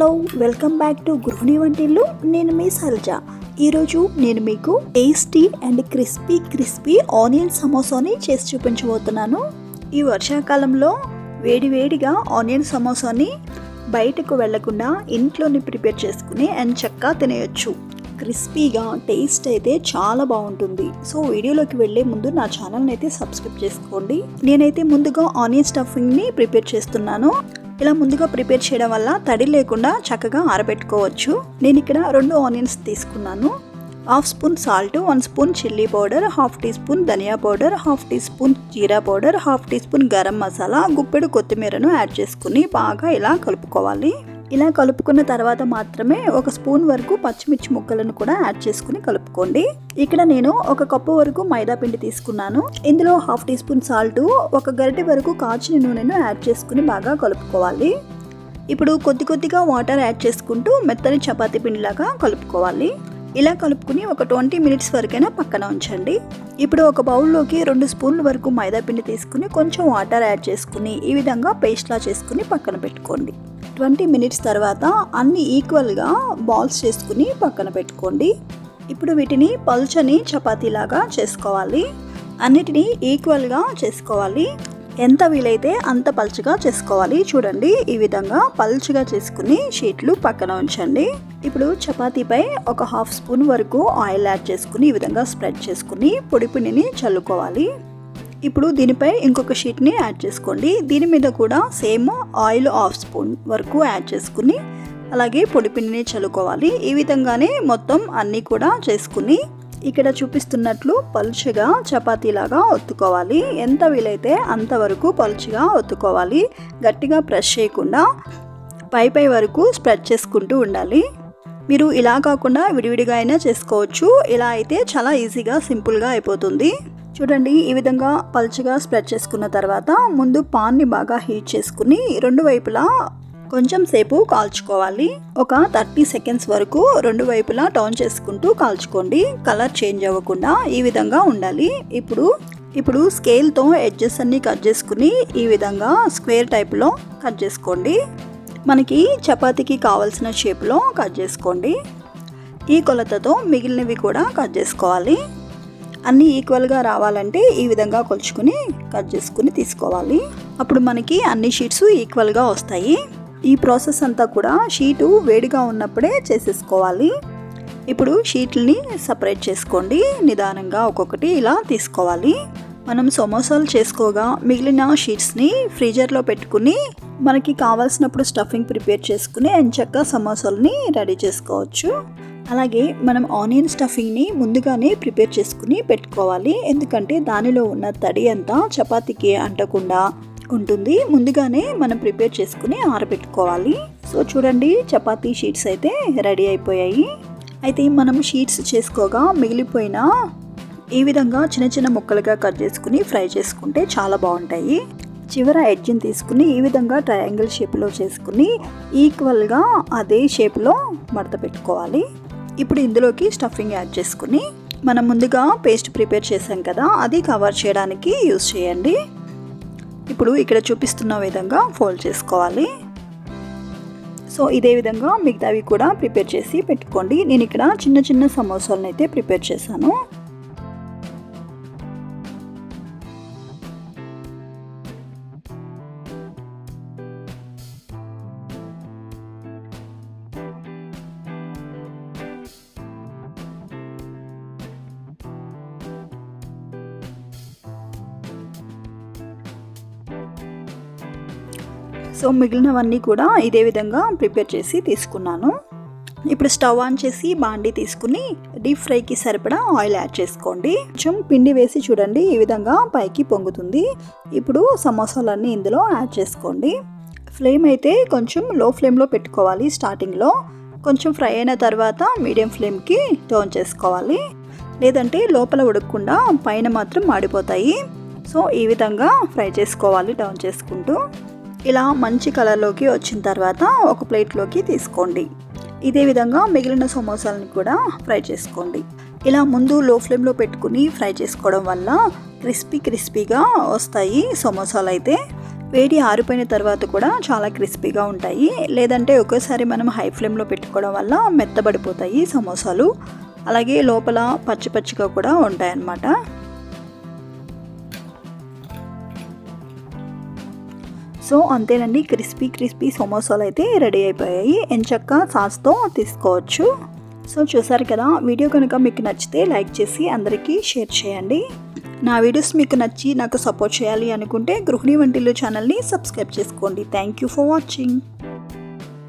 Hello welcome back to గృహిణి వంటిల్లు. నేను మీ సల్జ. ఈరోజు నేను మీకు tasty and crispy crispy onion సమోసాని చేసి చూపించబోతున్నాను. ఈ వర్షాకాలంలో వేడివేడిగా ఆనియన్ సమోసాని బయటకు వెళ్ళకుండా ఇంట్లోనే ప్రిపేర్ చేసుకుని అండ్ చక్కగా తినేయచ్చు. క్రిస్పీగా టేస్ట్ అయితే చాలా బాగుంటుంది. సో వీడియోలోకి వెళ్ళే ముందు నా ఛానల్ని అయితే సబ్స్క్రైబ్ చేసుకోండి. నేనైతే ముందుగా ఆనియన్ స్టఫింగ్ని ప్రిపేర్ చేస్తున్నాను. ఇలా ముందుగా ప్రిపేర్ చేయడం వల్ల తడి లేకుండా చక్కగా ఆరబెట్టుకోవచ్చు. నేను ఇక్కడ రెండు ఆనియన్స్ తీసుకున్నాను. Half spoon salt one spoon chilli powder half teaspoon ధనియా పౌడర్ హాఫ్ టీ స్పూన్ జీరా powder half teaspoon garam masala గుప్పెడు కొత్తిమీరను యాడ్ చేసుకుని బాగా ఇలా కలుపుకోవాలి. ఇలా కలుపుకున్న తర్వాత మాత్రమే ఒక స్పూన్ వరకు పచ్చిమిర్చి ముక్కలను కూడా యాడ్ చేసుకుని కలుపుకోండి. ఇక్కడ నేను ఒక కప్పు వరకు మైదా పిండి తీసుకున్నాను. ఇందులో హాఫ్ టీ స్పూన్ సాల్ట్ ఒక గరిటె వరకు కాచిన నూనెను యాడ్ చేసుకుని బాగా కలుపుకోవాలి. ఇప్పుడు కొద్ది కొద్దిగా వాటర్ యాడ్ చేసుకుంటూ మెత్తని చపాతీ పిండిలాగా కలుపుకోవాలి. ఇలా కలుపుకుని ఒక ట్వంటీ మినిట్స్ వరకైనా పక్కన ఉంచండి. ఇప్పుడు ఒక బౌల్లోకి రెండు స్పూన్ల వరకు మైదా పిండి తీసుకుని కొంచెం వాటర్ యాడ్ చేసుకుని ఈ విధంగా పేస్ట్లా చేసుకుని పక్కన పెట్టుకోండి. ట్వంటీ మినిట్స్ తర్వాత అన్ని ఈక్వల్గా బాల్స్ చేసుకుని పక్కన పెట్టుకోండి. ఇప్పుడు వీటిని పల్చని చపాతీలాగా చేసుకోవాలి. అన్నిటినీ ఈక్వల్గా చేసుకోవాలి. ఎంత వీలైతే అంత పల్చగా చేసుకోవాలి. చూడండి ఈ విధంగా పల్చగా చేసుకుని షీట్లు పక్కన ఉంచండి. ఇప్పుడు చపాతీపై ఒక హాఫ్ స్పూన్ వరకు ఆయిల్ యాడ్ చేసుకుని ఈ విధంగా స్ప్రెడ్ చేసుకుని పొడి పిండిని చల్లుకోవాలి. ఇప్పుడు దీనిపై ఇంకొక షీట్ని యాడ్ చేసుకోండి. దీని మీద కూడా సేమ్ ఆయిల్ హాఫ్ స్పూన్ వరకు యాడ్ చేసుకుని అలాగే పొడి పిండిని చల్లుకోవాలి. ఈ విధంగానే మొత్తం అన్నీ కూడా చేసుకుని ఇక్కడ చూపిస్తున్నట్లు పలుచగా చపాతీలాగా ఒత్తుకోవాలి. ఎంత వీలైతే అంతవరకు పలుచగా ఒత్తుకోవాలి. గట్టిగా ప్రెస్ చేయకుండా పై పై వరకు స్ప్రెడ్ చేసుకుంటూ ఉండాలి. మీరు ఇలా కాకుండా విడివిడిగా అయినా చేసుకోవచ్చు. ఇలా అయితే చాలా ఈజీగా సింపుల్గా అయిపోతుంది. చూడండి ఈ విధంగా పలుచగా స్ప్రెడ్ చేసుకున్న తర్వాత ముందు పాన్ని బాగా హీట్ చేసుకుని రెండు వైపులా కొంచెం సేపు కాల్చుకోవాలి. ఒక థర్టీ సెకండ్స్ వరకు రెండు వైపులా టర్న్ చేసుకుంటూ కాల్చుకోండి. కలర్ చేంజ్ అవ్వకుండా ఈ విధంగా ఉండాలి. ఇప్పుడు ఇప్పుడు స్కేల్తో ఎడ్జెస్ అన్నీ కట్ చేసుకుని ఈ విధంగా స్క్వేర్ టైప్లో కట్ చేసుకోండి. మనకి చపాతీకి కావాల్సిన షేప్లో కట్ చేసుకోండి. ఈ కొలతతో మిగిలినవి కూడా కట్ చేసుకోవాలి. అన్నీ ఈక్వల్గా రావాలంటే ఈ విధంగా కొలుచుకుని కట్ చేసుకుని తీసుకోవాలి. అప్పుడు మనకి అన్ని షీట్స్ ఈక్వల్గా వస్తాయి. ఈ ప్రాసెస్ అంతా కూడా షీటు వేడిగా ఉన్నప్పుడే చేసేసుకోవాలి. ఇప్పుడు షీట్లని సపరేట్ చేసుకోండి. నిదానంగా ఒక్కొక్కటి ఇలా తీసుకోవాలి. మనం సమోసాలు చేసుకోగా మిగిలిన షీట్స్ని ఫ్రీజర్లో పెట్టుకుని మనకి కావాల్సినప్పుడు స్టఫింగ్ ప్రిపేర్ చేసుకుని ఎంచక్క సమోసాలని రెడీ చేసుకోవచ్చు. అలాగే మనం ఆనియన్ స్టఫింగ్ని ముందుగానే ప్రిపేర్ చేసుకుని పెట్టుకోవాలి. ఎందుకంటే దానిలో ఉన్న తడి అంతా చపాతీకి అంటకుండా ఉంటుంది. ముందుగానే మనం ప్రిపేర్ చేసుకుని ఆరబెట్టుకోవాలి. సో చూడండి చపాతీ షీట్స్ అయితే రెడీ అయిపోయాయి. అయితే మనం షీట్స్ చేసుకోగా మిగిలిపోయిన ఈ విధంగా చిన్న చిన్న ముక్కలుగా కట్ చేసుకుని ఫ్రై చేసుకుంటే చాలా బాగుంటాయి. చివర ఎడ్జిని తీసుకుని ఈ విధంగా ట్రయాంగిల్ షేప్లో చేసుకుని ఈక్వల్గా అదే షేప్లో మడత పెట్టుకోవాలి. ఇప్పుడు ఇందులోకి స్టఫింగ్ యాడ్ చేసుకుని మనం ముందుగా పేస్ట్ ప్రిపేర్ చేసాం కదా అది కవర్ చేయడానికి యూస్ చేయండి. ఇప్పుడు ఇక్కడ చూపిస్తున్న విధంగా ఫోల్డ్ చేసుకోవాలి. సో ఇదే విధంగా మిగతావి కూడా ప్రిపేర్ చేసి పెట్టుకోండి. నేను ఇక్కడ చిన్న చిన్న సమోసాలను అయితే ప్రిపేర్ చేశాను. సో మిగిలినవన్నీ కూడా ఇదే విధంగా ప్రిపేర్ చేసి తీసుకున్నాను. ఇప్పుడు స్టవ్ ఆన్ చేసి బాండీ తీసుకుని డీప్ ఫ్రైకి సరిపడా ఆయిల్ యాడ్ చేసుకోండి. కొంచెం పిండి వేసి చూడండి ఈ విధంగా పైకి పొంగుతుంది. ఇప్పుడు సమోసాలన్నీ ఇందులో యాడ్ చేసుకోండి. ఫ్లేమ్ అయితే కొంచెం లో ఫ్లేమ్లో పెట్టుకోవాలి స్టార్టింగ్లో. కొంచెం ఫ్రై అయిన తర్వాత మీడియం ఫ్లేమ్కి టర్న్ చేసుకోవాలి. లేదంటే లోపల ఉడకకుండా పైన మాత్రం మాడిపోతాయి. సో ఈ విధంగా ఫ్రై చేసుకోవాలి టర్న్ చేసుకుంటూ. ఇలా మంచి కలర్లోకి వచ్చిన తర్వాత ఒక ప్లేట్లోకి తీసుకోండి. ఇదే విధంగా మిగిలిన సమోసాలను కూడా ఫ్రై చేసుకోండి. ఇలా ముందు లో ఫ్లేమ్లో పెట్టుకుని ఫ్రై చేసుకోవడం వల్ల క్రిస్పీ క్రిస్పీగా వస్తాయి సమోసాలు అయితే. వేడి ఆరిపోయిన తర్వాత కూడా చాలా క్రిస్పీగా ఉంటాయి. లేదంటే ఒకేసారి మనం హై ఫ్లేమ్లో పెట్టుకోవడం వల్ల మెత్తబడిపోతాయి సమోసాలు. అలాగే లోపల పచ్చి పచ్చిగా కూడా ఉంటాయన్నమాట. సో అంతేనండి. క్రిస్పీ క్రిస్పీ సమోసాలు అయితే రెడీ అయిపోయాయి. ఎంచక్క సాస్తో తీసుకోవచ్చు. సో చూసారు కదా వీడియో కనుక మీకు నచ్చితే లైక్ చేసి అందరికీ షేర్ చేయండి. నా వీడియోస్ మీకు నచ్చి నాకు సపోర్ట్ చేయాలి అనుకుంటే గృహిణి వంటిల్లు ఛానల్ని సబ్స్క్రైబ్ చేసుకోండి. Thank you for watching.